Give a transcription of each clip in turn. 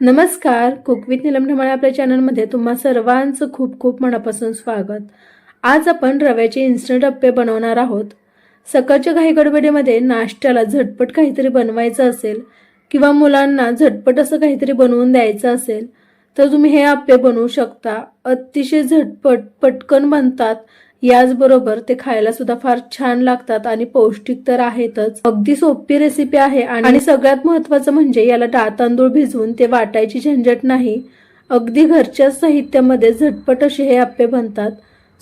नमस्कार. Cook with Neelam ढमाळे आपल्या चॅनलमध्ये तुम्हा सर्वांचं खूप खूप मनापासून स्वागत. आज आपण रव्याचे इन्स्टंट अप्पे बनवणार आहोत. सकाळच्या घाई गडबडीमध्ये नाश्त्याला झटपट काहीतरी बनवायचं असेल किंवा मुलांना झटपट असं काहीतरी बनवून द्यायचं असेल तर तुम्ही हे अप्पे बनवू शकता. अतिशय झटपट पटकन बनतात. याचबरोबर ते खायला सुद्धा फार छान लागतात आणि पौष्टिक तर आहेतच. अगदी सोपी रेसिपी आहे आणि सगळ्यात महत्वाचं म्हणजे याला डाळ तांदूळ भिजवून ते वाटायची झंझट नाही. अगदी घरच्या साहित्यामध्ये झटपट असे हे अप्पे बनतात.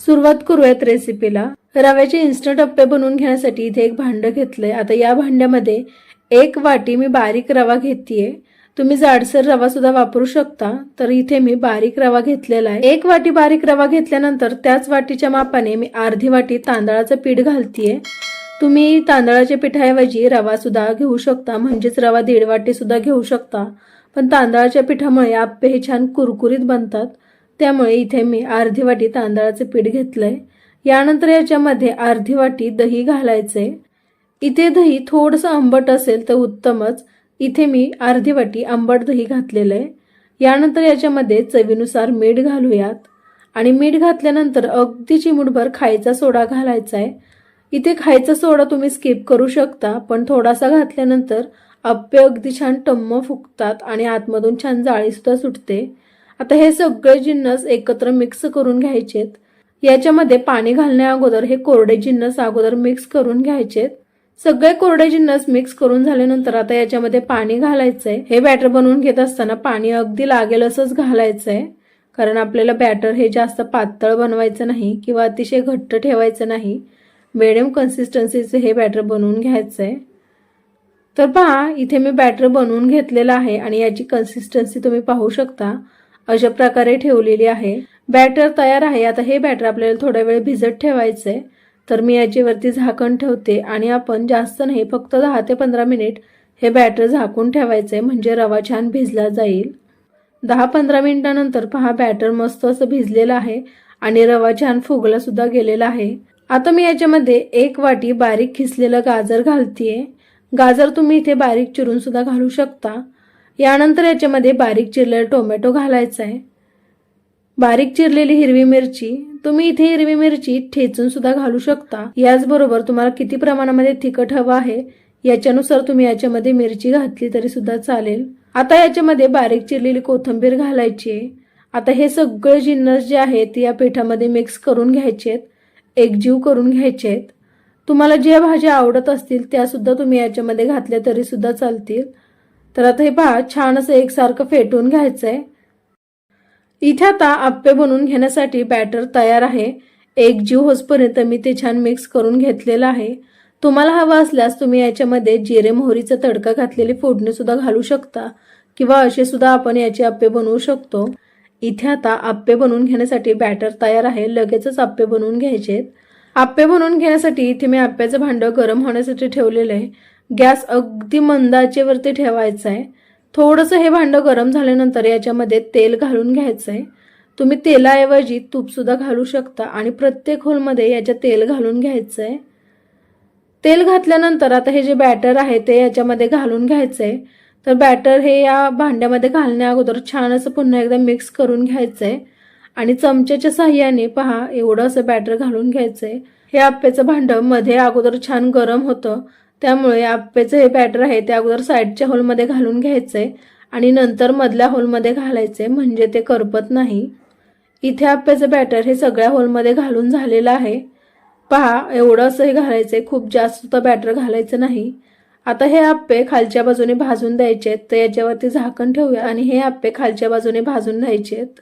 सुरुवात करूयात रेसिपीला रव्याचे इन्स्टंट अप्पे बनवून घेण्यासाठी इथे एक भांडं घेतलंय. आता या भांड्यामध्ये एक वाटी मी बारीक रवा घेतीये. तुम्ही जाडसर रवा सुद्धा वापरू शकता. तर इथे मी बारीक रवा घेतलेला आहे. एक वाटी बारीक रवा घेतल्यानंतर त्याच वाटीच्या मापाने मी अर्धी वाटी तांदळाचं पीठ घालतीये. तुम्ही तांदळाच्या पिठाऐवजी रवा सुद्धा घेऊ शकता. म्हणजेच रवा दीड वाटी सुद्धा घेऊ शकता. पण तांदळाच्या पिठामुळे आप्पे हे छान कुरकुरीत बनतात. त्यामुळे इथे मी अर्धी वाटी तांदळाचं पीठ घेतलंय. यानंतर याच्यामध्ये अर्धी वाटी दही घालायचंय. इथे दही थोडंसं आंबट असेल तर उत्तमच. इथे मी अर्धी वाटी आंबट दही घातलेलं आहे. यानंतर याच्यामध्ये चवीनुसार मीठ घालूयात. आणि मीठ घातल्यानंतर अगदी चिमूटभर खायचा सोडा घालायचा आहे. इथे खायचा सोडा तुम्ही स्किप करू शकता पण थोडासा घातल्यानंतर आप्पे अगदी छान टम्म फुगतात आणि आतमधून छान जाळीसुद्धा सुटते. आता हे सगळे जिन्नस एकत्र मिक्स करून घ्यायचेत. याच्यामध्ये पाणी घालण्या अगोदर हे कोरडे जिन्नस अगोदर मिक्स करून घ्यायचेत. सगळे कोरडे जिन्नस मिक्स करून झाल्यानंतर आता याच्यामध्ये पाणी घालायचंय. हे बॅटर बनवून घेत असताना पाणी अगदी लागेल असंच घालायचंय. कारण आपल्याला बॅटर हे जास्त पातळ बनवायचं नाही किंवा अतिशय घट्ट ठेवायचं नाही. मिडियम कन्सिस्टन्सीचं हे बॅटर बनवून घ्यायचंय. तर पहा इथे मी बॅटर बनवून घेतलेलं आहे आणि याची कन्सिस्टन्सी तुम्ही पाहू शकता. अशा प्रकारे ठेवलेली आहे. बॅटर तयार आहे. आता हे बॅटर आपल्याला थोडा वेळ भिजत ठेवायचंय. तर मी याच्यावरती झाकण ठेवते आणि आपण जास्त नाही फक्त दहा ते पंधरा मिनिट हे बॅटर झाकून ठेवायचंय म्हणजे रवा छान भिजला जाईल. दहा पंधरा मिनिटानंतर पहा बॅटर मस्त असं भिजलेलं आहे आणि रवा छान फुगलासुद्धा गेलेला आहे. आता मी याच्यामध्ये एक वाटी बारीक खिसलेलं गाजर घालतीये. गाजर तुम्ही इथे बारीक चिरून सुद्धा घालू शकता. यानंतर याच्यामध्ये बारीक चिरलेला टोमॅटो घालायचा आहे बारीक चिरलेली हिरवी मिरची तुम्ही इथे हिरवी मिरची ठेचून सुद्धा घालू शकता. याचबरोबर तुम्हाला किती प्रमाणामध्ये तिखट हवं आहे याच्यानुसार तुम्ही याच्यामध्ये मिरची घातली तरी सुद्धा चालेल. आता याच्यामध्ये बारीक चिरलेली कोथिंबीर घालायची आहे. आता हे सगळे जिन्नस जे आहेत या पिठामध्ये मिक्स करून घ्यायचे आहेत एकजीव करून घ्यायचे आहेत. तुम्हाला ज्या भाज्या आवडत असतील त्या सुद्धा तुम्ही याच्यामध्ये घातल्या तरी सुद्धा चालतील. तर आता हे पहा छान असं एकसारखं फेटून घ्यायचं आहे इथे आता आप्पे बनवून घेण्यासाठी बॅटर तयार आहे. एक जीव होसपर्यंत मी ते छान मिक्स करून घेतलेलं आहे. तुम्हाला हवं असल्यास तुम्ही याच्यामध्ये जिरे मोहरीचा तडका घातलेली फोडणी सुद्धा घालू शकता किंवा असे सुद्धा आपण याचे आप्पे बनवू शकतो. इथे आता आप्पे बनवून घेण्यासाठी बॅटर तयार आहे. लगेचच आप्पे बनवून घ्यायचे. आप्पे बनवून घेण्यासाठी इथे मी आप्प्याचं भांडं गरम होण्यासाठी ठेवलेलं आहे. गॅस अगदी मंदाचेवरती ठेवायचा आहे. थोडंसं हे भांडं गरम झाल्यानंतर याच्यामध्ये तेल घालून घ्यायचं आहे तुम्ही तेलाऐवजी तूपसुद्धा घालू शकता आणि प्रत्येक होलमध्ये याच्या तेल घालून घ्यायचं आहे तेल घातल्यानंतर आता हे जे बॅटर आहे ते याच्यामध्ये घालून घ्यायचं आहे तर बॅटर हे या भांड्यामध्ये घालण्या अगोदर छान असं पुन्हा एकदा मिक्स करून घ्यायचं आहे आणि चमच्याच्या साह्याने पहा एवढं असं बॅटर घालून घ्यायचं आहे हे आप्याचं भांडं मध्ये अगोदर छान गरम होतं. त्यामुळे आप्याचं हे बॅटर आहे ते अगोदर साईडच्या होलमध्ये घालून घ्यायचे आणि नंतर मधल्या होलमध्ये घालायचे म्हणजे ते करपत नाही. इथे आप्याचं बॅटर हे सगळ्या होलमध्ये घालून झालेलं आहे. पहा एवढं असं हे घालायचं खूप जास्त तर बॅटर घालायचं नाही. आता हे आप्पे खालच्या बाजूने भाजून द्यायचे आहेत तर याच्यावरती झाकण ठेवूया आणि हे आप्पे खालच्या बाजूने भाजून द्यायचे आहेत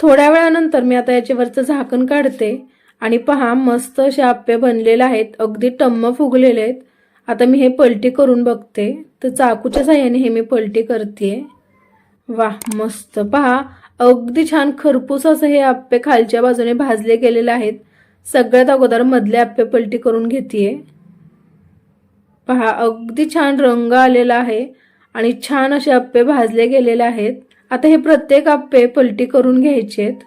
थोड्या वेळानंतर मी आता याच्यावरचं झाकण काढते. आणि पहा मस्त असे आप्पे बनलेले आहेत अगदी टम्म फुगलेले आहेत. आता मी हे पलटी करून बघते. तर चाकूच्या साह्याने हे मी पलटी करते वा मस्त. पहा अगदी छान खरपूस असं हे आप्पे खालच्या बाजूने भाजले गेलेले आहेत. सगळ्यात अगोदर मधले आप्पे पलटी करून घेते पहा अगदी छान रंग आलेला आहे आणि छान असे आप्पे भाजले गेलेले आहेत. आता हे प्रत्येक आप्पे पलटी करून घ्यायचे आहेत.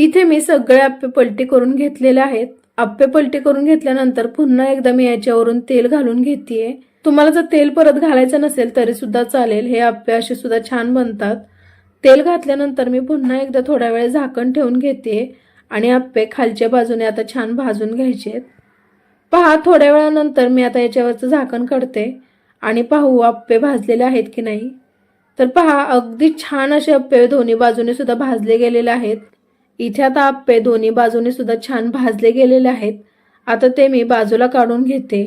इथे मी सगळे आप्पे पलटी करून घेतलेले आहेत. आप्पे पलटी करून घेतल्यानंतर पुन्हा एकदा मी याच्यावरून तेल घालून घेतेय. तुम्हाला जर तेल परत घालायचं नसेल तरी सुद्धा चालेल. हे आप्पे असे सुद्धा छान बनतात. तेल घातल्यानंतर मी पुन्हा एकदा थोडा वेळ झाकण ठेवून घेते आणि आप्पे खालच्या बाजूने आता छान भाजून घ्यायचे पहा थोड्या वेळानंतर मी आता याच्यावरचं झाकण काढते. आणि पाहू आप्पे भाजलेले आहेत की नाही. तर पहा अगदी छान असे आप्पे दोन्ही बाजूने सुद्धा भाजले गेलेले आहेत. इथे आता आप्पे दोन्ही बाजूने सुद्धा छान भाजले गेलेले आहेत. आता ते मी बाजूला काढून घेते.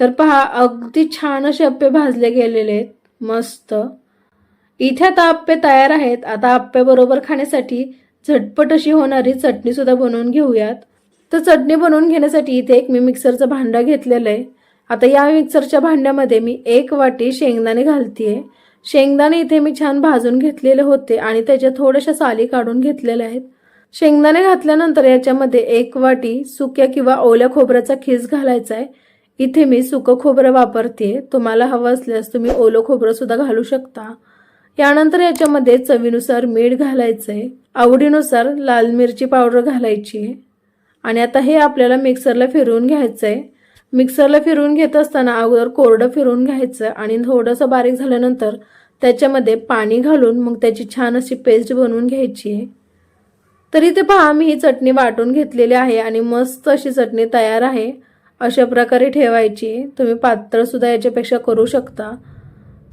तर पहा अगदी छान असे आप्पे भाजले गेलेले आहेत. मस्त. इथे आता आप्पे तयार आहेत. आता आप्पे बरोबर खाण्यासाठी झटपट अशी होणारी चटणी सुद्धा बनवून घेऊयात. तर चटणी बनवून घेण्यासाठी इथे एक मी मिक्सरचं भांडं घेतलेलं आहे. आता या मिक्सरच्या भांड्यामध्ये मी एक वाटी शेंगदाणे घालतीये. शेंगदाणे इथे मी छान भाजून घेतलेले होते आणि त्याच्या थोड्याशा साली काढून घेतलेल्या आहेत. शेंगदाणे घातल्यानंतर याच्यामध्ये एक वाटी सुक्या किंवा ओल्या खोबऱ्याचा खीस घालायचा आहे. इथे मी सुकं खोबरं वापरते. तुम्हाला हवं असल्यास तुम्ही ओलं खोबरं सुद्धा घालू शकता. यानंतर याच्यामध्ये चवीनुसार मीठ घालायचंय. आवडीनुसार लाल मिरची पावडर घालायची आणि आता हे आपल्याला मिक्सरला फिरवून घ्यायचंय. मिक्सरला फिरवून घेत असताना अगोदर कोरडं फिरवून घ्यायचं आणि थोडंसं बारीक झाल्यानंतर त्याच्यामध्ये पाणी घालून मग त्याची छान अशी पेस्ट बनवून घ्यायची आहे. तर इथे पहा मी ही चटणी वाटून घेतलेली आहे आणि मस्त अशी चटणी तयार आहे. अशा प्रकारे ठेवायची. तुम्ही पातळसुद्धा याच्यापेक्षा करू शकता.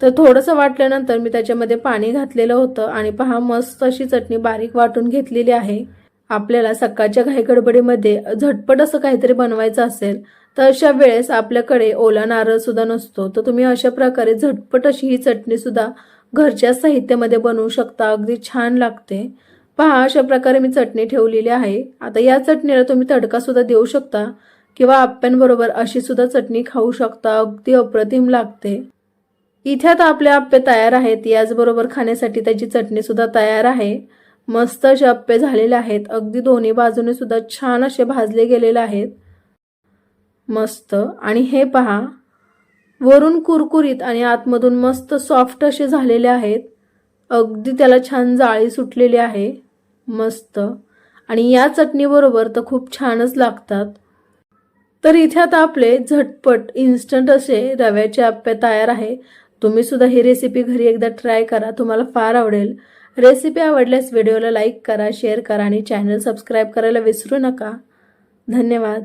तर थोडंसं वाटल्यानंतर मी त्याच्यामध्ये पाणी घातलेलं होतं आणि पहा मस्त अशी चटणी बारीक वाटून घेतलेली आहे. आपल्याला सकाळच्या घाई गडबडीमध्ये झटपट असं काहीतरी बनवायचं असेल तर अशा वेळेस आपल्याकडे ओला नारळ सुद्धा नसतो. तर तुम्ही अशा प्रकारे झटपट अशी ही चटणी सुद्धा घरच्या साहित्यामध्ये बनवू शकता. अगदी छान लागते. पहा अशा प्रकारे मी चटणी ठेवलेली आहे. आता या चटणीला तुम्ही तडका सुद्धा देऊ शकता किंवा आप्प्यांबरोबर अशी सुद्धा चटणी खाऊ शकता. अगदी अप्रतिम लागते. इथे आता आपले आप्पे तयार आहेत. याचबरोबर खाण्यासाठी त्याची चटणी सुद्धा तयार आहे. मस्त असे आप्पे झालेले आहेत. अगदी दोन्ही बाजूने सुद्धा छान असे भाजले गेलेले आहेत. मस्त. आणि हे पहा वरून कुरकुरीत आणि आतमधून मस्त सॉफ्ट असे झालेले आहेत. अगदी त्याला छान जाळी सुटलेली आहे. मस्त. आणि या चटणीबरोबर तर खूप छानच लागतात. तर इथे आता आपले झटपट इन्स्टंट असे रव्याचे आप्पे तयार आहे. तुम्ही सुद्धा ही रेसिपी घरी एकदा ट्राय करा. तुम्हाला फार आवडेल. रेसिपी आवडल्यास व्हिडिओला लाईक करा शेअर करा आणि चॅनल सबस्क्राईब करायला विसरू नका. धन्यवाद.